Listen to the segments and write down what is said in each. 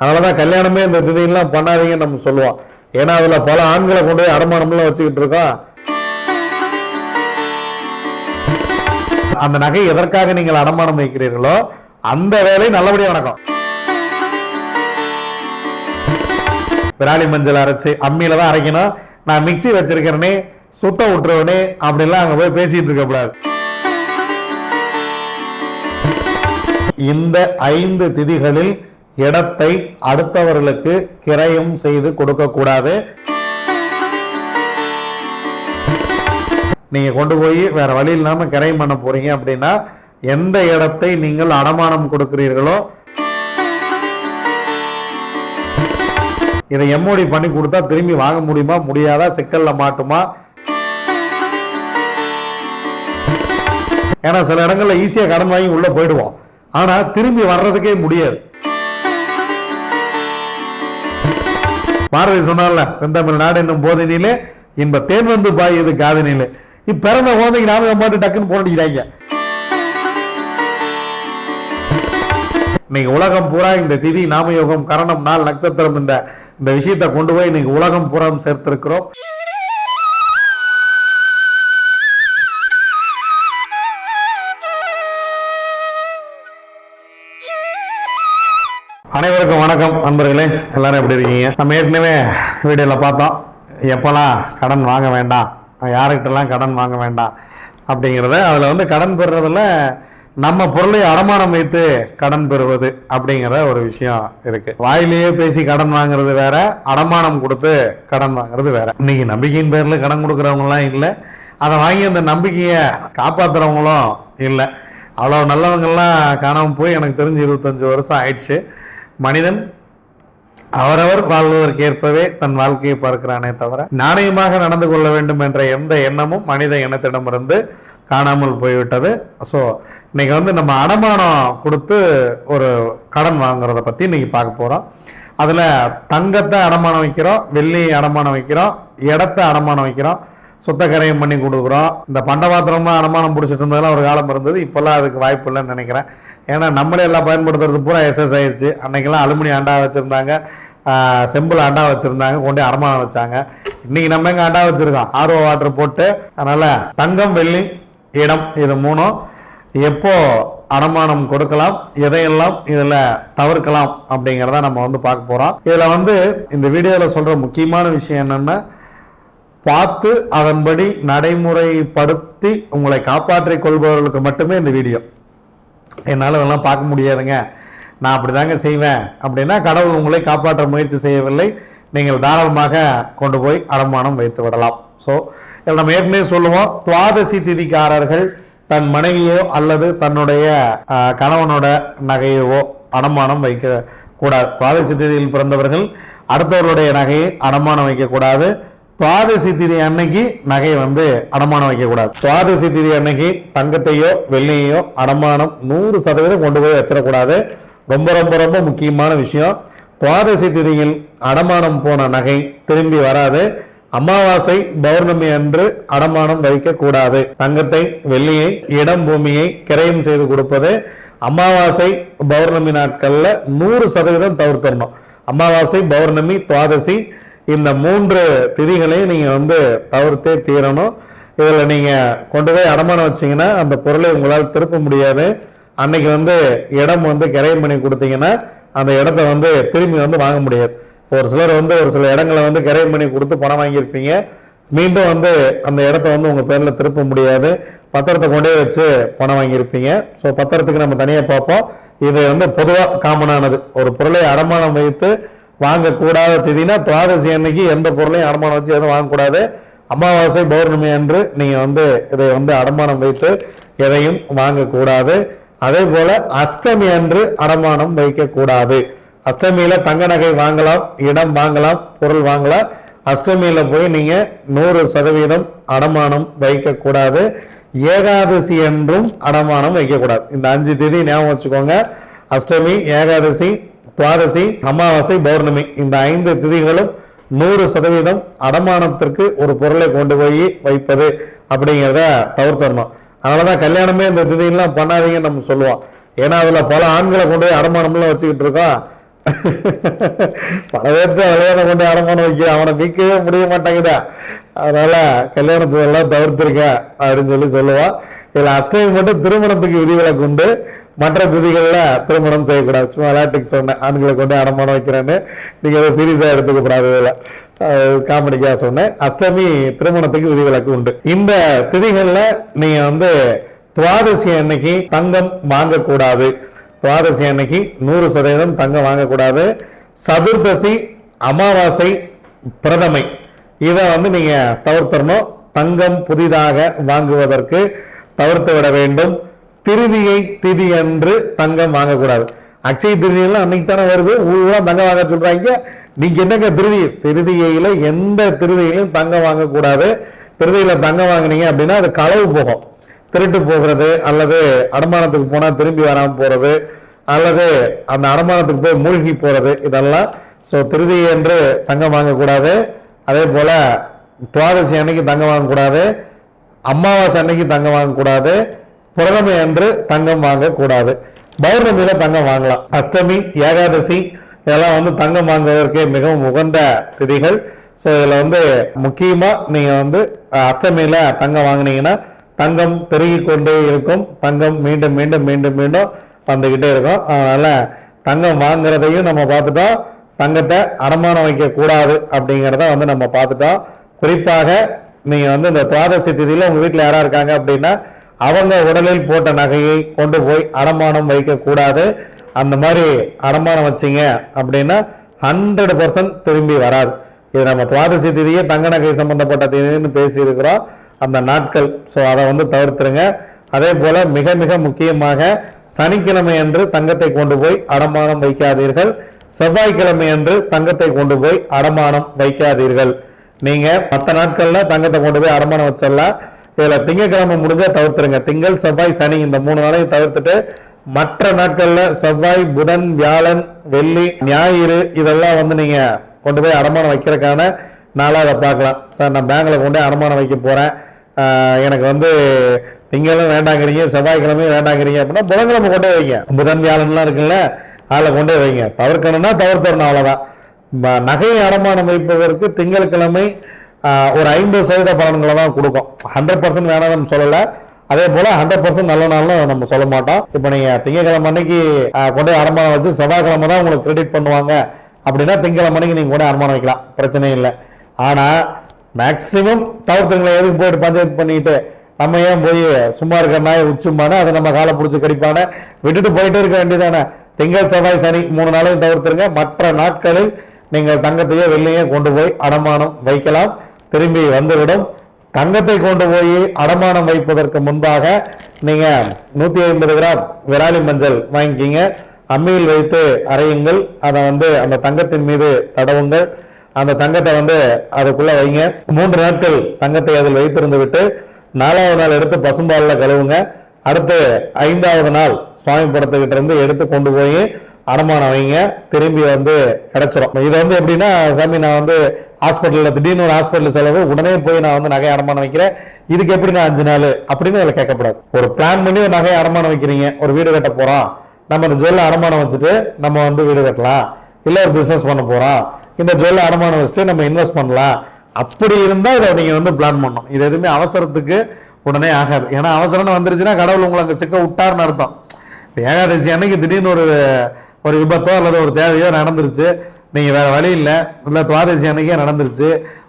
அதனால தான் கல்யாணமே இந்த திதியெல்லாம் பண்ணாதீங்கன்னு நம்ம சொல்லுவோம். ஏன்னா அதில் பல ஆண்களை கொண்டு போய் அடமானம்லாம் வச்சுக்கிட்டு இருக்கோம் அந்த நகை எதற்காக நீங்கள் அடமானம் வைக்கிறீர்களோ அந்த வேலை நல்லபடியாக நடக்கும். விராலி மஞ்சள் அரைச்சு அம்மியில தான் அரைக்கணும். நான் மிக்ஸி வச்சிருக்கிறேனே சுத்த விட்டுருவனே அப்படிலாம் அங்க போய் பேசிட்டு இருக்க கூடாது. இந்த ஐந்து திதிகளில் இடத்தை அடுத்தவர்களுக்கு கிரயம் செய்து கொடுக்க கூடாது. நீங்க கொண்டு போய் வேற வழி இல்லாம கிரயம் பண்ண போறீங்க அப்படின்னா எந்த இடத்தை நீங்கள் அடமானம் கொடுக்கிறீர்களோ இதை எம்ஓடி பண்ணி கொடுத்தா திரும்பி வாங்க முடியுமா? முடியாதா? சிக்கலில் மாட்டுமா? ஏன்னா சில இடங்கள்ல ஈஸியா கடன் வாங்கி உள்ள போயிடுவோம். ஆனா திரும்பி வர்றதுக்கே முடியாது. பாரதி சொன்னால செந்தமிழ் நாடு என்னும் போதினிலே இன்ப தேன் வந்து பாயுது காதனிலே இப்பிறந்த குழந்தைங்க நாம பாட்டு டக்குன்னு போட்டிக்கிறாங்க இன்னைக்கு உலகம் பூரா இந்த திதி நாமயோகம் கரணம் நாள் நட்சத்திரம் இந்த இந்த விஷயத்தை கொண்டு போய் இன்னைக்கு உலகம் பூரா சேர்த்திருக்கிறோம். அனைவருக்கும் வணக்கம் நண்பர்களே. எல்லாரும் எப்படி இருக்கீங்க? நம்ம ஏற்கனவே வீடியோவில் பார்த்தோம். எப்போல்லாம் கடன் வாங்க வேண்டாம்? யாருக்கிட்டலாம் கடன் வாங்க வேண்டாம்? அப்படிங்கிறத அதில் வந்து கடன் பெறுறதில் நம்ம பொருளை அடமானம் வைத்து கடன் பெறுவது அப்படிங்கிற ஒரு விஷயம் இருக்கு. வாயிலேயே பேசி கடன் வாங்குறது வேற அடமானம் கொடுத்து கடன் வாங்குறது வேற. இன்னைக்கு நம்பிக்கையின் பேரில் கடன் கொடுக்குறவங்கலாம் இல்லை. அதை வாங்கி அந்த நம்பிக்கையை காப்பாற்றுறவங்களும் இல்லை. அவ்வளோ நல்லவங்கள்லாம் காணாமல் போய் எனக்கு தெரிஞ்சு இருபத்தஞ்சு வருஷம் ஆயிடுச்சு. மனிதன் அவரவர் வாழ்வதற்கு ஏற்பவே தன் வாழ்க்கையை பார்க்கிறானே தவிர நாணயமாக நடந்து கொள்ள வேண்டும் என்ற எந்த எண்ணமும் மனித இனத்திடமிருந்து காணாமல் போய்விட்டது. ஸோ இன்றைக்கி வந்து நம்ம அடமானம் கொடுத்து ஒரு கடன் வாங்குறத பற்றி இன்னைக்கு பார்க்க போகிறோம் அதில் தங்கத்தை அடமானம் வைக்கிறோம் வெள்ளி அடமானம் வைக்கிறோம் இடத்த அடமானம் வைக்கிறோம். சுத்தக்கரையும் பண்ணி கொடுக்குறோம். இந்த பண்டபாத்திரமாக அடமானம் பிடிச்சிட்டு இருந்ததெல்லாம் ஒரு காலம் இருந்தது. இப்போல்லாம் அதுக்கு வாய்ப்பு இல்லைன்னு நினைக்கிறேன். ஏன்னா நம்மளே எல்லாம் பயன்படுத்துறது பூரா எஸ்எஸ் ஆயிடுச்சு அன்னைக்கெல்லாம் அலுமினியம் அண்டா வச்சுருந்தாங்க. செம்பிள் அண்டா வச்சுருந்தாங்க. கொண்டு அடமானம் வச்சாங்க. இன்னைக்கு நம்ம எங்கே அண்டா வச்சுருக்கோம்? ஆர்வ வாட்டர் போட்டு. அதனால் தங்கம் வெள்ளி இடம் இது மூணும் எப்போ அடமானம் கொடுக்கலாம் எதையெல்லாம் இதில் தவிர்க்கலாம் அப்படிங்கிறத நம்ம வந்து பார்க்க போகிறோம் இதில் வந்து இந்த வீடியோவில் சொல்கிற முக்கியமான விஷயம் என்னென்னா பார்த்து அதன்படி நடைமுறைப்படுத்தி உங்களை காப்பாற்றிக் கொள்பவர்களுக்கு மட்டுமே இந்த வீடியோ. என்னால் இதெல்லாம் பார்க்க முடியாதுங்க. நான் அப்படி தாங்க செய்வேன். அப்படின்னா கடவுள் உங்களை காப்பாற்ற முயற்சி செய்யவில்லை. நீங்கள் தாராளமாக கொண்டு போய் அடமானம் வைத்து விடலாம். ஸோ இதில் நம்ம ஏற்கனவே சொல்லுவோம் துவாதசி திதிக்காரர்கள் தன் மனைவியோ அல்லது தன்னுடைய கணவனோட நகையவோ அடமானம் வைக்க கூடாது. துவாதசி திதியில் பிறந்தவர்கள் அடுத்தவருடைய நகையை அடமானம் வைக்கக்கூடாது துவாதசி திதி அன்னைக்கு நகை வந்து அடமானம் வைக்கக்கூடாது. துவாதசி திதி அன்னைக்கு தங்கத்தையோ வெள்ளையோ அடமானம் நூறு சதவீதம் கொண்டு போய் வச்சிடக்கூடாது. ரொம்ப ரொம்ப ரொம்ப முக்கியமான விஷயம். துவாதசி திதியில் அடமானம் போன நகை திரும்பி வராது. அமாவாசை பௌர்ணமி அன்று அடமானம் வைக்கக்கூடாது. தங்கத்தை வெள்ளியை இடம் பூமியை கிரயம் செய்து கொடுப்பது அமாவாசை பௌர்ணமி நாட்களில் நூறு சதவீதம் தவிர்த்தரணும் அமாவாசை பௌர்ணமி துவாதசி இந்த மூன்று திதிகளையும் நீங்கள் வந்து தவிர்த்தே தீரணும். இதில் நீங்கள் கொண்டு போய் அடமானம் வச்சிங்கன்னா அந்த பொருளை உங்களால் திருப்ப முடியாது. அன்னைக்கு வந்து இடம் வந்து கிரையம் பண்ணி கொடுத்தீங்கன்னா அந்த இடத்த வந்து திரும்பி வந்து வாங்க முடியாது. ஒரு சிலர் வந்து ஒரு சில இடங்களை வந்து கிரையம் பண்ணி கொடுத்து பணம் வாங்கியிருப்பீங்க. மீண்டும் வந்து அந்த இடத்த வந்து உங்கள் பேரில் திருப்ப முடியாது. பத்திரத்தை கொண்டே வச்சு பணம் வாங்கியிருப்பீங்க. ஸோ பத்திரத்துக்கு நம்ம தனியாக பார்ப்போம். இது வந்து பொதுவாக காமனானது ஒரு பொருளை அடமானம் வைத்து வாங்கக்கூடாத திதினா துவாதசி அன்னைக்கு எந்த பொருளையும் அடமானம் வச்சு எதுவும் வாங்கக்கூடாது. அமாவாசை பௌர்ணமி அன்று நீங்கள் வந்து இதை வந்து அடமானம் வைத்து எதையும் வாங்கக்கூடாது. அதே போல அஷ்டமி அன்று அடமானம் வைக்கக்கூடாது. அஷ்டமியில் தங்க நகை வாங்கலாம் இடம் வாங்கலாம் பொருள் வாங்கலாம். அஷ்டமியில் போய் நீங்கள் நூறு சதவீதம் அடமானம் வைக்கக்கூடாது. ஏகாதசி என்றும் அடமானம் வைக்கக்கூடாது. இந்த அஞ்சு திதி ஞாபகம் வச்சுக்கோங்க. அஷ்டமி ஏகாதசி துவாதசி அமாவாசை பௌர்ணமி. இந்த ஐந்து திதிகளும் நூறு சதவீதம் அடமானத்திற்கு ஒரு பொருளை கொண்டு போய் வைப்பது அப்படிங்கிறத தவிர்த்தரணும். அதனாலதான் கல்யாணமே இந்த திதியெல்லாம் பண்ணாதீங்கன்னு நம்ம சொல்லுவோம். ஏன்னா அதுல பல ஆண்களை கொண்டு போய் அடமானம்லாம் வச்சுக்கிட்டு இருக்கோம் பல பேர்த்து விளையாட கொண்டு அடமானம் வைக்க அவனை மீட்கவே முடிய மாட்டேங்குதா? அதனால கல்யாணத்தை எல்லாம் தவிர்த்திருக்க அப்படின்னு சொல்லி சொல்லுவான் இதில் அஷ்டமி மட்டும் திருமணத்துக்கு விதிவிலக்கு உண்டு. மற்ற திதிகளில் திருமணம் செய்யக்கூடாது. சும்மா விளையாட்டுக்கு சொன்னேன் ஆண்களை கொண்டு அடமானம் வைக்கிறேன்னு. நீங்கள் அதை சீரியஸாக எடுத்துக்கக்கூடாது இதில். காமெடிக்காக சொன்னேன். அஷ்டமி திருமணத்துக்கு விதிவிலக்கு உண்டு. இந்த திதிகளில் நீங்கள் வந்து துவாதசி அன்னைக்கு தங்கம் வாங்கக்கூடாது. துவாதசி அன்னைக்கு நூறு சதவீதம் தங்கம் வாங்கக்கூடாது. சதுர்தசி அமாவாசை பிரதமை. இதை வந்து நீங்கள் தவிர்த்தரணும். தங்கம் புதிதாக வாங்குவதற்கு தவிர்த்து விட வேண்டும். திருதியை திதி என்று தங்கம் வாங்கக்கூடாது. அக்ஷய திருதியெல்லாம் அன்னைக்கு தானே வருது. ஊரெல்லாம் தங்கம் வாங்க சொல்றாங்க. நீங்க என்னங்க திருதி? திருதியில எந்த திருதியிலும் தங்கம் வாங்கக்கூடாது. திருதியில தங்கம் வாங்குனீங்க அப்படின்னா அது களவு போகும். திருட்டு போகிறது அல்லது அடமானத்துக்கு போனால் திரும்பி வராமல் போகிறது அல்லது அந்த அடமானத்துக்கு போய் மூழ்கி போகிறது இதெல்லாம். ஸோ திருதி என்று தங்கம் வாங்கக்கூடாது. அதே போல் துவாதசி அன்னைக்கு தங்கம் வாங்கக்கூடாது. அமாவாசை அன்னைக்கு தங்கம் வாங்கக்கூடாது புரதமை அன்று தங்கம் வாங்கக்கூடாது. பௌர்ணமியில் தங்கம் வாங்கலாம். அஷ்டமி ஏகாதசி இதெல்லாம் வந்து தங்கம் வாங்குவதற்கு மிகவும் உகந்த திதிகள். ஸோ இதில் வந்து முக்கியமாக நீங்கள் வந்து அஷ்டமியில் தங்கம் வாங்குனீங்கன்னா தங்கம் பெருகி கொண்டே இருக்கும். தங்கம் மீண்டும் மீண்டும் மீண்டும் மீண்டும் வந்துக்கிட்டே இருக்கும். அதனால் தங்கம் வாங்குறதையும் நம்ம பார்த்துட்டோம் தங்கத்தை அடமானம் வைக்கக்கூடாது அப்படிங்கிறத வந்து நம்ம பார்த்துட்டோம் குறிப்பாக நீங்கள் வந்து இந்த துவாதசி திதியில் உங்கள் வீட்டில் யாராக இருக்காங்க அப்படின்னா அவங்க உடலில் போட்ட நகையை கொண்டு போய் அடமானம் வைக்கக்கூடாது அந்த மாதிரி அடமானம் வச்சிங்க அப்படின்னா ஹண்ட்ரட் பர்சன்ட் திரும்பி வராது. இது நம்ம துவாதசி திதியே தங்க நகை சம்மந்தப்பட்ட திதின்னு பேசியிருக்கிறோம். அந்த நாட்கள் ஸோ அதை வந்து தவிர்த்துருங்க. அதே போல் மிக மிக முக்கியமாக சனிக்கிழமை அன்று தங்கத்தை கொண்டு போய் அடமானம் வைக்காதீர்கள். செவ்வாய்க்கிழமை அன்று தங்கத்தை கொண்டு போய் அடமானம் வைக்காதீர்கள். நீங்க பத்து நாட்கள்ல தங்கத்தை கொண்டு போய் அடமானம் வச்சிடலாம். இதுல திங்கக்கிழமை முடிஞ்சா தவிர்த்துருங்க. திங்கள் செவ்வாய் சனி இந்த மூணு நாளையும் தவிர்த்துட்டு மற்ற நாட்கள்ல செவ்வாய் புதன் வியாழன் வெள்ளி ஞாயிறு இதெல்லாம் வந்து நீங்க கொண்டு போய் அடமானம் வைக்கிறதுக்கான நாளாக அதை பார்க்கலாம். சார் நான் பேங்கில் கொண்டு போய் அடமானம் வைக்க போகிறேன் எனக்கு வந்து திங்களும் வேண்டாங்கிறீங்க செவ்வாய்க்கிழமையும் வேண்டாங்கிறீங்க அப்படின்னா புதன்கிழமை கொண்டு வைங்க. புதன் வியாழன்லாம் இருக்குல்ல அதில் கொண்டு வைங்க. தவிர்க்கணும்னா தவிர்த்தரணும் அவ்வளோதான் நகை அடமானம் வைப்பதற்கு திங்கட்கிழமை ஒரு ஐம்பது சதவீத பலன்களை தான் கொடுக்கும். ஹண்ட்ரட் பர்சன்ட் வேணாம் நம்ம சொல்லலை. அதே போல் ஹண்ட்ரட் பர்சன்ட் நல்ல நாளும் நம்ம சொல்ல மாட்டோம். இப்போ நீங்கள் திங்கக்கிழமை அன்னைக்கு கொண்டு அடமானம் வச்சு செவ்வாய்க்கிழமை தான் உங்களுக்கு கிரெடிட் பண்ணுவாங்க. அப்படின்னா திங்கக்கிழமை அன்னைக்கு நீங்கள் கூட அடமானம் வைக்கலாம். பிரச்சனை இல்லை. ஆனால் மேக்சிமம் தவிர்த்துங்களை எதுக்கு போயிட்டு பஞ்சாயத்து பண்ணிட்டு நம்ம ஏன் போய் சும்மா இருக்கிற நாய் உச்சுமானே அதை நம்ம காலை பிடிச்சி கடிப்பானே விட்டுட்டு போயிட்டே இருக்க வேண்டியதானே திங்கள் செவ்வாய் சனி மூணு நாளையும் தவிர்த்துருங்க. மற்ற நாட்களில் நீங்கள் தங்கத்தையோ வெள்ளையோ கொண்டு போய் அடமானம் வைக்கலாம். திரும்பி வந்துவிடும். தங்கத்தை கொண்டு போய் அடமானம் வைப்பதற்கு முன்பாக நீங்கள் நூற்றி ஐம்பது கிராம் விராலி மஞ்சள் வாங்கிக்கிங்க. அம்மியில் வைத்து அரையுங்கள். அதை வந்து அந்த தங்கத்தின் மீது தடவுங்கள். அந்த தங்கத்தை வந்து அதுக்குள்ளே வைங்க. மூன்று நாட்கள் தங்கத்தை அதில் வைத்திருந்து விட்டு நாலாவது நாள் எடுத்து பசும்பாலில் கழுவுங்க. அடுத்து ஐந்தாவது நாள் சுவாமி படத்துக்கிட்ட இருந்து எடுத்து கொண்டு போய் அடமானம் வைங்க. திரும்பி வந்து கிடச்சிரும். இது வந்து எப்படின்னா சாமி நான் வந்து ஹாஸ்பிட்டலில் திடீர்னு ஒரு ஹாஸ்பிட்டல் செலவு உடனே போய் நான் வந்து நகை அடமானம் வைக்கிறேன். இதுக்கு எப்படி நான் அஞ்சு நாள்? அப்படின்னு அதில் கேட்கக்கூடாது ஒரு பிளான் பண்ணி ஒரு நகையை அடமானம் வைக்கிறீங்க. ஒரு வீடு கட்ட போகிறோம் நம்ம இந்த ஜுவல்ல அடமானம் வச்சுட்டு நம்ம வந்து வீடு கட்டலாம். இல்லை ஒரு பிஸ்னஸ் பண்ண போகிறோம் இந்த ஜுவல்ல அடமானம் வச்சுட்டு நம்ம இன்வெஸ்ட் பண்ணலாம். அப்படி இருந்தால் இதை நீங்கள் வந்து பிளான் பண்ணணும். இது எதுவுமே அவசரத்துக்கு உடனே ஆகாது. ஏன்னா அவசரம்னு வந்துருச்சுன்னா கடவுள் உங்களை அங்கே சிக்க விட்டாருன்னு அர்த்தம். ஏகாதசி அன்னைக்கு திடீர்னு ஒரு ஒரு விபத்தோ அல்லது ஒரு தேவையோ நடந்துருச்சு. நீங்கள் வேறு வழி இல்லை. இல்லை துவாதசி அன்னைக்கே நடந்துருச்சு.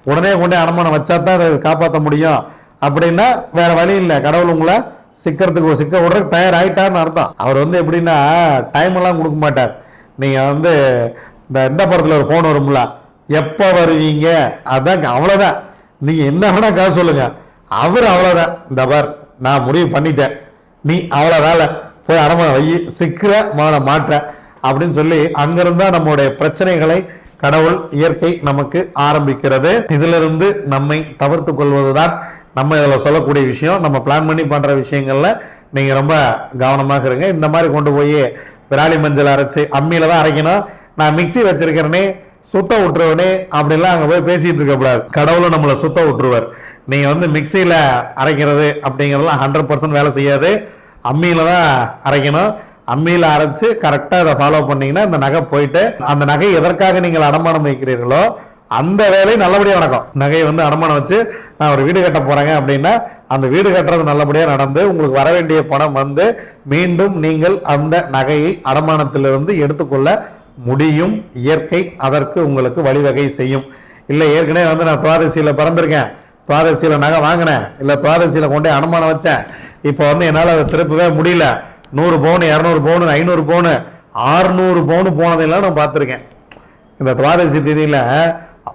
உடனே கொண்டு அனுமானம் வச்சா தான் அதை காப்பாற்ற முடியும். அப்படின்னா வேறு வழி இல்லை. கடவுள் உங்களை சிக்கிறதுக்கு ஒரு சிக்க விடுறதுக்கு தயாராகிட்டார்னு அர்த்தம். அவர் வந்து எப்படின்னா டைம் எல்லாம் கொடுக்க மாட்டார். நீங்கள் வந்து இந்த இந்த படத்தில் ஒரு ஃபோன் வரும்ல. எப்போ வருவீங்க? அதான் அவ்வளோதான் நீங்கள் என்ன வேணால் காசு சொல்லுங்கள் அவர் அவ்வளோதான் இந்த பார் நான் முடிவு பண்ணிட்டேன். நீ அவ்வளோ வேலை. போய் அரமனை வை. சிக்கிற மான மாற்ற. அப்படின்னு சொல்லி அங்கிருந்தா நம்முடைய பிரச்சனைகளை கடவுள் இயற்கை நமக்கு ஆரம்பிக்கிறது. இதிலிருந்து நம்மை தவிர்த்து கொள்வதுதான் நம்ம இதில் சொல்லக்கூடிய விஷயம். நம்ம பிளான் பண்ணி பண்ணுற விஷயங்களில் நீங்கள் ரொம்ப கவனமாக இருங்க. இந்த மாதிரி கொண்டு போய் விராலி மஞ்சள் அரைச்சு அம்மியில் தான் அரைக்கணும். நான் மிக்ஸி வச்சிருக்கிறேனே சுத்த விட்டுருவனே அப்படிலாம் அங்கே போய் பேசிகிட்டு இருக்கக்கூடாது கடவுளும் நம்மளை சுத்த விட்டுருவார். நீங்கள் வந்து மிக்சியில் அரைக்கிறது அப்படிங்கிறதுலாம் ஹண்ட்ரட் பர்சன்ட் வேலை செய்யாது. அம்மியில் தான் அரைக்கணும். அம்மியில் அரைச்சு கரெக்டாக அதை ஃபாலோ பண்ணீங்கன்னா இந்த நகை போயிட்டு அந்த நகை எதற்காக நீங்கள் அடமானம் வைக்கிறீர்களோ அந்த வேலை நல்லபடியாக நடக்கும். நகையை வந்து அடமானம் வச்சு நான் ஒரு வீடு கட்ட போகிறேங்க அப்படின்னா அந்த வீடு கட்டுறது நல்லபடியாக நடந்து உங்களுக்கு வர வேண்டிய பணம் வந்து மீண்டும் நீங்கள் அந்த நகையை அடமானத்திலிருந்து எடுத்துக்கொள்ள முடியும். இயற்கை அதற்கு உங்களுக்கு வழிவகை செய்யும். இல்லை ஏற்கனவே வந்து நான் துவாதசியில் பிறந்திருக்கேன். துவாதசியில் நகை வாங்கினேன். இல்லை துவாதசியில் கொண்டு அனுமானம் வச்சேன். இப்போ வந்து என்னால் அதை திருப்பவே முடியல. நூறு பவுன் இரநூறு பவுன் ஐநூறு பவுனு ஆறுநூறு பவுனு போனதெல்லாம் நான் பார்த்துருக்கேன். இந்த துவாதசி தேதியில்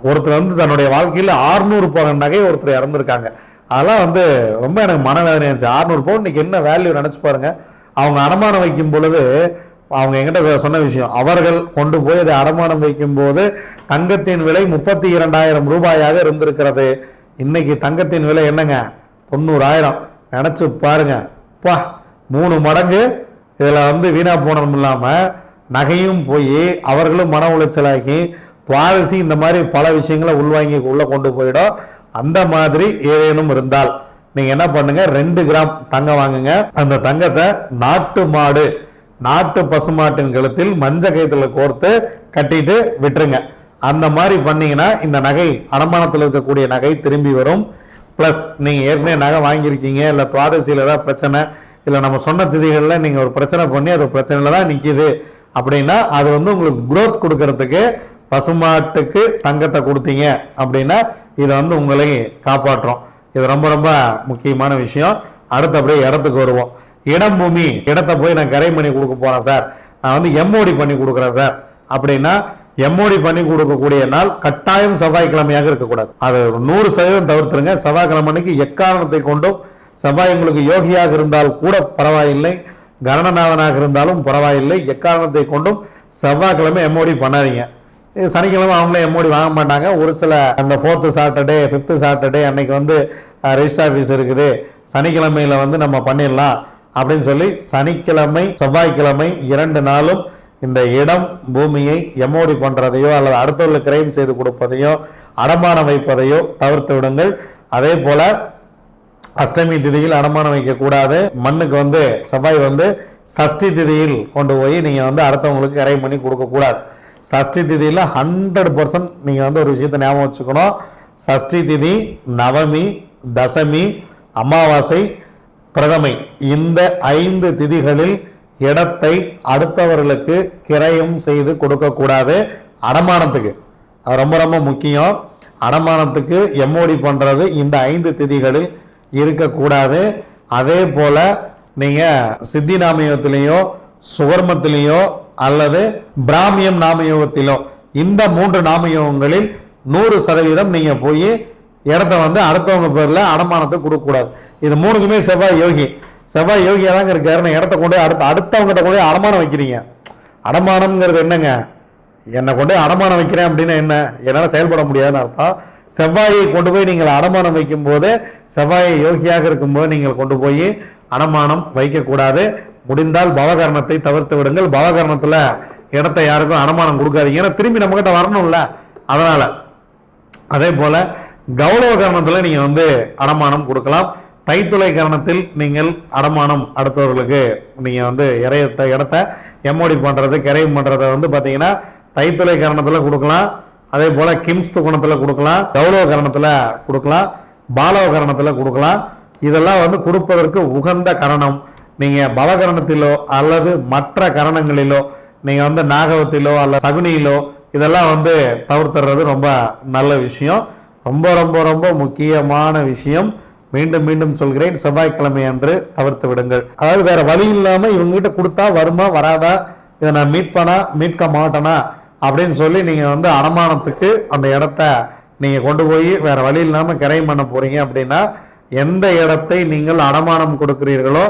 ஒருத்தர் வந்து தன்னுடைய வாழ்க்கையில் ஆறுநூறு பவுன் நகை ஒருத்தர் இறந்துருக்காங்க. அதெல்லாம் வந்து ரொம்ப எனக்கு மனவேதனை இருந்துச்சு. ஆறுநூறு பவுன் இன்னைக்கு என்ன வேல்யூ நினச்சி பாருங்க. அவங்க அடமானம் வைக்கும் பொழுது அவங்க எங்கிட்ட சொன்ன விஷயம் அவர்கள் கொண்டு போய் அதை அடமானம் வைக்கும் போது தங்கத்தின் விலை முப்பத்தி இரண்டாயிரம் ரூபாயாக இருந்திருக்கிறது. இன்னைக்கு தங்கத்தின் விலை என்னங்க? தொண்ணூறாயிரம். நினச்சி பாருங்க. பா மூணு மடங்கு இதில் வந்து வீணா போனதும் இல்லாமல் நகையும் போய் அவர்களும் மன உளைச்சலாகி துவாதசி இந்த மாதிரி பல விஷயங்களை உள்வாங்கி உள்ளே கொண்டு போயிடும். அந்த மாதிரி ஏதேனும் இருந்தால் நீங்கள் என்ன பண்ணுங்கள் ரெண்டு கிராம் தங்கம் வாங்குங்க. அந்த தங்கத்தை நாட்டு மாடு நாட்டு பசுமாட்டின் கழுத்தில் மஞ்ச கயத்தில் கோர்த்து கட்டிட்டு விட்டுருங்க. அந்த மாதிரி பண்ணீங்கன்னா இந்த நகை அடமானத்தில் இருக்கக்கூடிய நகை திரும்பி வரும். ப்ளஸ் நீங்கள் ஏற்கனவே நகை வாங்கியிருக்கீங்க இல்லை துவாதசியில் ஏதாவது பிரச்சனை இல்லை நம்ம சொன்ன திதிகளில் நீங்கள் ஒரு பிரச்சனை பண்ணி அது பிரச்சனையில் தான் நிற்கிது அப்படின்னா அது வந்து உங்களுக்கு குரோத் கொடுக்கறதுக்கு பசுமாட்டுக்கு தங்கத்தை கொடுத்தீங்க அப்படின்னா இதை வந்து உங்களை காப்பாற்றும். இது ரொம்ப ரொம்ப முக்கியமான விஷயம். அடுத்து அப்படியே இடத்துக்கு வருவோம். இடம் பூமி. இடத்த போய் நான் கரை பண்ணி கொடுக்க போகிறேன் சார். நான் வந்து எம்ஓடி பண்ணி கொடுக்குறேன் சார். அப்படின்னா எம்ஓடி பண்ணி கொடுக்கக்கூடிய நாள் கட்டாயம் செவ்வாய்க்கிழமையாக இருக்கக்கூடாது. அது நூறு சதவீதம் தவிர்த்துருங்க. செவ்வாய்க்கிழமை அன்னைக்கு எக்காரணத்தை கொண்டும் செவ்வாய் உங்களுக்கு யோகியாக இருந்தால் கூட பரவாயில்லை கரணநாதனாக இருந்தாலும் பரவாயில்லை எக்காரணத்தை கொண்டும் செவ்வாய்க்கிழமை எம்ஓடி பண்ணாதீங்க. சனிக்கிழமை அவங்களே எம்ஓடி வாங்க மாட்டாங்க. ஒரு சில அந்த ஃபோர்த்து சாட்டர்டே ஃபிஃப்த்து சாட்டர்டே அன்னைக்கு வந்து ரெஜிஸ்டர் ஆஃபீஸ் இருக்குது. சனிக்கிழமையில் வந்து நம்ம பண்ணிடலாம் அப்படின்னு சொல்லி சனிக்கிழமை செவ்வாய்க்கிழமை இரண்டு நாளும் இந்த இடம் பூமியை எம்ஓடி பண்ணுறதையோ அல்லது அடுத்தவர்களுக்கு கிரைம் செய்து கொடுப்பதையோ அடமானம் வைப்பதையோ தவிர்த்து விடுங்கள். அதே போல் அஷ்டமி திதியில் அடமானம் வைக்கக்கூடாது. மண்ணுக்கு வந்து செவ்வாய் வந்து சஷ்டி திதியில் கொண்டு போய் நீங்கள் வந்து அடுத்தவங்களுக்கு இறை பண்ணி கொடுக்கக்கூடாது. சஷ்டி திதியில் ஹண்ட்ரட் பர்சன்ட் நீங்கள் வந்து ஒரு விஷயத்தை ஞாபகம் வச்சுக்கணும். சஷ்டி திதி நவமி தசமி அமாவாசை பிரதமை. இந்த ஐந்து திதிகளில் இடத்தை அடுத்தவர்களுக்கு கிரயம் செய்து கொடுக்கக்கூடாது. அடமானத்துக்கு. அது ரொம்ப ரொம்ப முக்கியம். அடமானத்துக்கு எம்ஓடி பண்ணுறது இந்த ஐந்து திதிகளில் இருக்கக்கூடாது. அதே போல் நீங்கள் சித்தி நாமயத்திலேயோ சுகர்மத்திலேயோ அல்லது பிராமியம் நாமயோகத்திலோ இந்த மூன்று நாமயோகங்களில் நூறு சதவீதம் நீங்கள் போய் இடத்த வந்து அடுத்தவங்க பேரில் அடமானத்தை கொடுக்கக்கூடாது. இது மூணுக்குமே செவ்வாய் யோகி. செவ்வாய் யோகியாக தாங்க இருக்காருன்னு இடத்த கொண்டு அடுத்த அடுத்தவங்ககிட்ட கொண்டு அடமானம் வைக்கிறீங்க. அடமானம்ங்கிறது என்னங்க? என்னை கொண்டு அடமானம் வைக்கிறேன் அப்படின்னா என்ன? என்னால் செயல்பட முடியாதுன்னு அர்த்தம். செவ்வாயை கொண்டு போய் நீங்கள் அடமானம் வைக்கும் போது செவ்வாயை யோகியாக இருக்கும்போது நீங்கள் கொண்டு போய் அடமானம் வைக்கக்கூடாது. முடிந்தால் பவகரணத்தை தவிர்த்து விடுங்கள். பவகரணத்தில் இடத்த யாருக்கும் அடமானம் கொடுக்காதீங்க. ஏன்னா திரும்பி நம்மகிட்ட வரணும்ல. அதனால் அதே போல் கௌரவ கரணத்தில் நீங்கள் வந்து அடமானம் கொடுக்கலாம். தைத்துளை கரணத்தில் நீங்கள் அடமானம் அடுத்தவர்களுக்கு நீங்கள் வந்து இறையத்தை இடத்த எம்ஓடி பண்ணுறது கரையும் பண்ணுறதை வந்து பார்த்தீங்கன்னா தைத்துளை கரணத்தில் கொடுக்கலாம். அதே போல் கிம்ஸ் குணத்தில் கொடுக்கலாம் கௌரவ கரணத்தில் கொடுக்கலாம் பாலவ கரணத்தில் கொடுக்கலாம். இதெல்லாம் வந்து கொடுப்பதற்கு உகந்த கரணம். நீங்கள் பலகரணத்திலோ அல்லது மற்ற கரணங்களிலோ நீங்கள் வந்து நாகவத்திலோ அல்ல சகுனியிலோ இதெல்லாம் வந்து தவிர்த்துறது ரொம்ப நல்ல விஷயம். ரொம்ப ரொம்ப ரொம்ப முக்கியமான விஷயம். மீண்டும் மீண்டும் சொல்கிறேன் செவ்வாய்க்கிழமை அன்று தவிர்த்து விடுங்கள். அதாவது வேற வழி இல்லாமல் இவங்ககிட்ட கொடுத்தா வருமா வராதா? இதை நான் மீட் பண்ணா மீட்க மாட்டேனா? அப்படின்னு சொல்லி நீங்கள் வந்து அடமானத்துக்கு அந்த இடத்த நீங்கள் கொண்டு போய் வேறு வழி இல்லாமல் கிரைம் பண்ண போகிறீங்க அப்படின்னா எந்த இடத்தை நீங்கள் அடமானம் கொடுக்கிறீர்களோ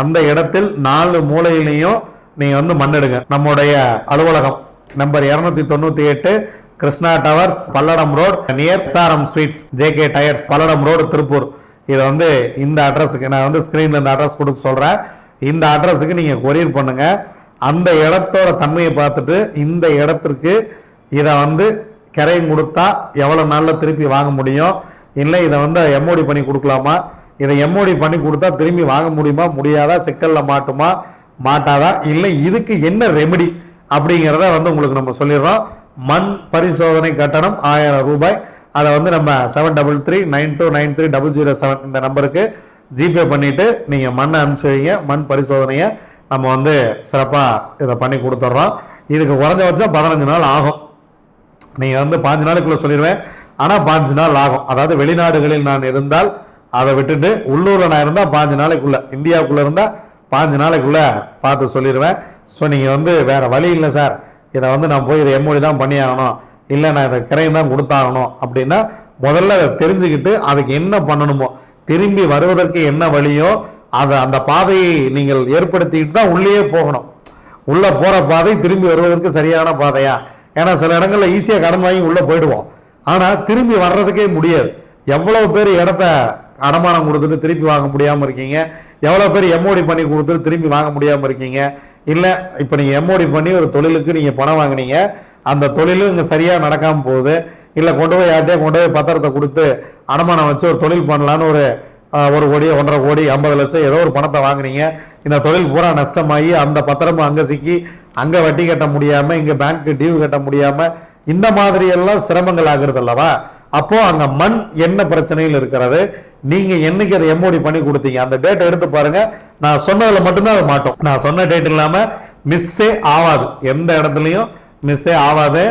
அந்த இடத்தில் நாலு மூலையிலையும் நீங்கள் வந்து மண்ணிடுங்க. நம்முடைய அலுவலகம் நம்பர் இரநூத்தி தொண்ணூற்றி எட்டு Krishna towers Palladam road near Saaram sweets JK tyres Palladam road Tiruppur. இதை வந்து இந்த அட்ரஸுக்கு நான் வந்து ஸ்க்ரீனில் இந்த அட்ரஸ் கொடுக்க சொல்கிறேன் இந்த அட்ரஸுக்கு நீங்கள் கொரியர் பண்ணுங்கள் அந்த இடத்தோட தன்மையை பார்த்துட்டு இந்த இடத்திற்கு இதை வந்து கரையும் கொடுத்தா எவ்வளோ நாளில் திருப்பி வாங்க முடியும்? இல்லை இதை வந்து எம்ஓடி பண்ணி கொடுக்கலாமா? இதை எம்ஓடி பண்ணி கொடுத்தா திரும்பி வாங்க முடியுமா? முடியாதா? சிக்கலில் மாட்டுமா? மாட்டாதா? இல்லை இதுக்கு என்ன ரெமெடி அப்படிங்கிறத வந்து உங்களுக்கு நம்ம சொல்லிடுறோம். மண் பரிசோதனை கட்டணம் ஆயிரம் ரூபாய். அதை வந்து நம்ம seven double three nine two nine three double zero seven இந்த நம்பருக்கு ஜிபே பண்ணிவிட்டு நீங்கள் மண்ணை அனுப்பிச்சு வைங்க. மண் பரிசோதனையை நம்ம வந்து சிறப்பாக இதை பண்ணி கொடுத்துட்றோம். இதுக்கு குறைஞ்சபட்சம் பதினஞ்சு நாள் ஆகும். நீங்கள் வந்து பாஞ்சு நாளுக்குள்ளே சொல்லிடுவேன். ஆனால் பாஞ்சு நாள் ஆகும். அதாவது வெளிநாடுகளில் நான் இருந்தால் அதை விட்டுட்டு உள்ளூரில் நான் இருந்தால் பாஞ்சு நாளைக்குள்ளே இந்தியாவுக்குள்ளே இருந்தால் பாஞ்சு நாளைக்குள்ளே பார்த்து சொல்லிடுவேன். ஸோ நீங்கள் வந்து வேறு வழி இல்லை சார். இதை வந்து நான் போய் இதை எம்மொழி தான் பண்ணி ஆகணும். இல்லை நான் இதை கிரையம் தான் கொடுத்தாகணும். அப்படின்னா முதல்ல அதை தெரிஞ்சுக்கிட்டு அதுக்கு என்ன பண்ணணுமோ திரும்பி வருவதற்கு என்ன வழியோ அதை அந்த பாதையை நீங்கள் ஏற்படுத்திக்கிட்டு தான் உள்ளேயே போகணும். உள்ளே போகிற பாதை திரும்பி வருவதற்கு சரியான பாதையா? ஏன்னா சில இடங்களில் ஈஸியாக கடன் வாங்கி உள்ளே போயிடுவோம். ஆனால் திரும்பி வர்றதுக்கே முடியாது. எவ்வளோ பேர் இடத்த அடமானம் கொடுத்துட்டு திருப்பி வாங்க முடியாமல் இருக்கீங்க? எவ்வளோ பேர் எம்ஓடி பண்ணி கொடுத்துட்டு திரும்பி வாங்க முடியாமல் இருக்கீங்க? இல்லை இப்போ நீங்கள் எம்ஓடி பண்ணி ஒரு தொழிலுக்கு நீங்கள் பணம் வாங்குனீங்க. அந்த தொழிலும் இங்கே சரியாக நடக்காமல் போகுது. இல்லை கொண்டு போய் யார்கிட்டயே கொண்டு போய் பத்திரத்தை கொடுத்து அடமானம் வச்சு ஒரு தொழில் பண்ணலான்னு ஒரு ஒரு கோடி ஒன்றரை கோடி ஐம்பது லட்சம் ஏதோ ஒரு பணத்தை வாங்குனீங்க. இந்த தொழில் பூரா நஷ்டமாகி அந்த பத்திரமும் அங்கே சிக்கி அங்கே வட்டி கட்ட முடியாமல் இங்கே பேங்க் டியூ கட்ட முடியாமல் இந்த மாதிரி எல்லாம் சிரமங்கள் ஆகுறது அல்லவா? அப்போ அங்க மண் என்ன பிரச்சனையில் இருக்கிறது? நீங்க என்னைக்கு அதை எம்ஓடி பண்ணி கொடுத்தீங்க? அந்த டேட் எடுத்து பாருங்க. நான் சொன்னதுல மட்டும்தான் அது மாட்டோம். நான் சொன்ன டேட் இல்லாம மிஸ்ஸே ஆகாது எந்த இடத்துலையும் மிஸ்ஸே ஆகாது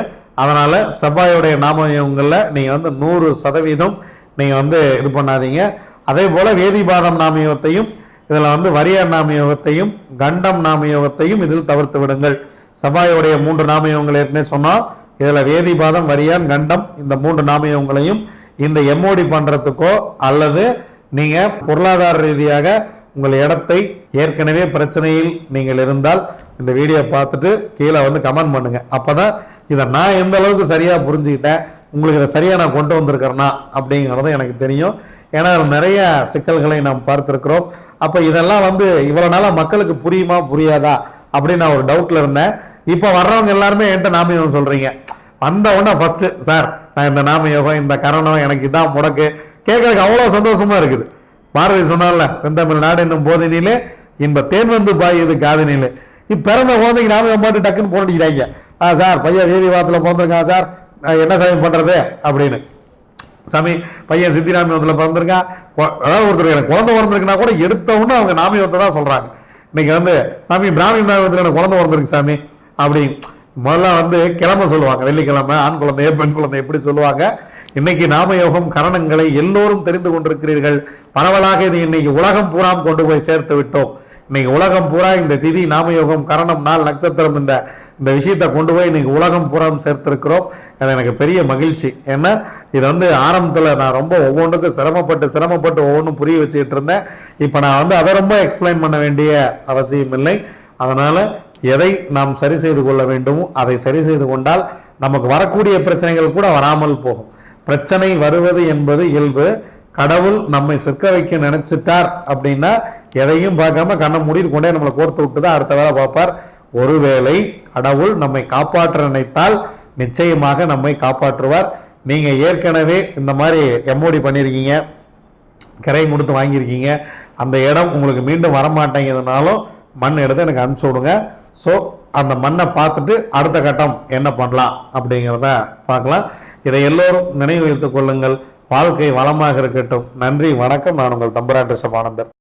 அதனால செவ்வாயோடைய நாமயங்களில் நீங்க வந்து நூறு சதவீதம் நீங்க வந்து இது பண்ணாதீங்க. அதே போல வேதிபாதம் நாமயோகத்தையும் இதில் வந்து வரியார் நாமயோகத்தையும் கண்டம் நாமயோகத்தையும் இதில் தவிர்த்து விடுங்கள். செவ்வாயோடைய மூன்று நாமயோகங்கள் ஏற்கனவே சொன்னால் இதில் வேதிபாதம் வரியான் கண்டம் இந்த மூன்று நாமயோகங்களையும் இந்த எம்ஓடி பண்ணுறதுக்கோ அல்லது நீங்கள் பொருளாதார ரீதியாக உங்கள் இடத்தை ஏற்கனவே பிரச்சனையில் நீங்கள் இருந்தால் இந்த வீடியோ பார்த்துட்டு கீழே வந்து கமெண்ட் பண்ணுங்கள் அப்போ தான் இதை நான் எந்த அளவுக்கு சரியாக புரிஞ்சுக்கிட்டேன் உங்களுக்கு இதை சரியாக நான் கொண்டு வந்திருக்கிறேன்னா அப்படிங்கிறது எனக்கு தெரியும். ஏன்னா நிறைய சிக்கல்களை நாம் பார்த்துருக்குறோம். அப்போ இதெல்லாம் வந்து இவ்வளோ நாளாக மக்களுக்கு புரியுமா புரியாதா அப்படின்னு நான் ஒரு டவுட்டில் இருந்தேன். இப்போ வர்றவங்க எல்லாருமே என்கிட்ட நாம சொல்கிறீங்க வந்த உடனே ஃபஸ்ட்டு சார் நான் இந்த நாம யோகம் இந்த கரணம் எனக்கு இதான் முடக்கு. கேட்கறதுக்கு அவ்வளோ சந்தோஷமா இருக்குது. பாரதி சொன்னார்ல செந்தமிழ் நாடு என்னும் போதினிலே இன்ப தேன் வந்து பாயுது காதினிலே. இப்போ பிறந்த குழந்தைக்கு நாம யோகம் பாட்டு டக்குன்னு போட்டுக்கிறாங்க ஆ சார் பையன் வீதி வாரத்தில் பிறந்திருக்கான் சார். என்ன சாமி பண்ணுறது அப்படின்னு. சாமி பையன் சித்திராமியத்தில் பிறந்திருக்கான். அதாவது ஒருத்தர் எனக்கு குழந்தை பிறந்திருக்குன்னா கூட எடுத்த அவங்க நாமியத்தை தான் சொல்கிறாங்க இன்னைக்கு வந்து சாமி பிராமி நாமியத்தில் எனக்கு குழந்தை பிறந்திருக்கு சாமி அப்படி. முதல்ல வந்து கிழமை சொல்லுவாங்க வெள்ளிக்கிழமை ஆண் குழந்தைய பெண் குழந்தை எப்படி சொல்லுவாங்க? இன்னைக்கு நாமயோகம் கரணங்களை எல்லோரும் தெரிந்து கொண்டிருக்கிறீர்கள். பரவலாக இது இன்னைக்கு உலகம் பூராம் கொண்டு போய் சேர்த்து விட்டோம். இன்னைக்கு உலகம் பூரா இந்த திதி நாமயோகம் கரணம் நாள் நட்சத்திரம் இந்த இந்த விஷயத்தை கொண்டு போய் இன்னைக்கு உலகம் புறம் சேர்த்துருக்கிறோம். அது எனக்கு பெரிய மகிழ்ச்சி. ஏன்னா இது வந்து ஆரம்பத்தில் நான் ரொம்ப ஒவ்வொன்றுக்கும் சிரமப்பட்டு சிரமப்பட்டு ஒவ்வொன்றும் புரிய வச்சுக்கிட்டு இருந்தேன். இப்போ நான் வந்து அதை ரொம்ப எக்ஸ்பிளைன் பண்ண வேண்டிய அவசியம் இல்லை. அதனால் எதை நாம் சரி செய்து கொள்ள வேண்டுமோ அதை சரி செய்து கொண்டால் நமக்கு வரக்கூடிய பிரச்சனைகள் கூட வராமல் போகும். பிரச்சனை வருவது என்பது இயல்பு. கடவுள் நம்மை சிக்க வைக்க நினைச்சிட்டார் அப்படின்னா எதையும் பார்க்காம கண்ணை மூடிட்டு கொண்டே நம்மளை கோர்த்து விட்டு தான் அடுத்த வேலை பார்ப்பார். ஒருவேளை கடவுள் நம்மை காப்பாற்ற நினைத்தால் நிச்சயமாக நம்மை காப்பாற்றுவார். நீங்கள் ஏற்கனவே இந்த மாதிரி எம்ஓடி பண்ணியிருக்கீங்க கரையும் கொடுத்து வாங்கியிருக்கீங்க. அந்த இடம் உங்களுக்கு மீண்டும் வரமாட்டேங்கிறதுனாலும் மண் எடுத்து எனக்கு அனுப்பிச்சி விடுங்க. ஸோ அந்த மண்ணை பார்த்துட்டு அடுத்த கட்டம் என்ன பண்ணலாம் அப்படிங்கிறத பார்க்கலாம். இதை எல்லோரும் நினைவு வைத்துக் கொள்ளுங்கள். வாழ்க்கை வளமாக இருக்கட்டும். நன்றி வணக்கம். நான் உங்கள் தம்பராட்டு சபானந்தர்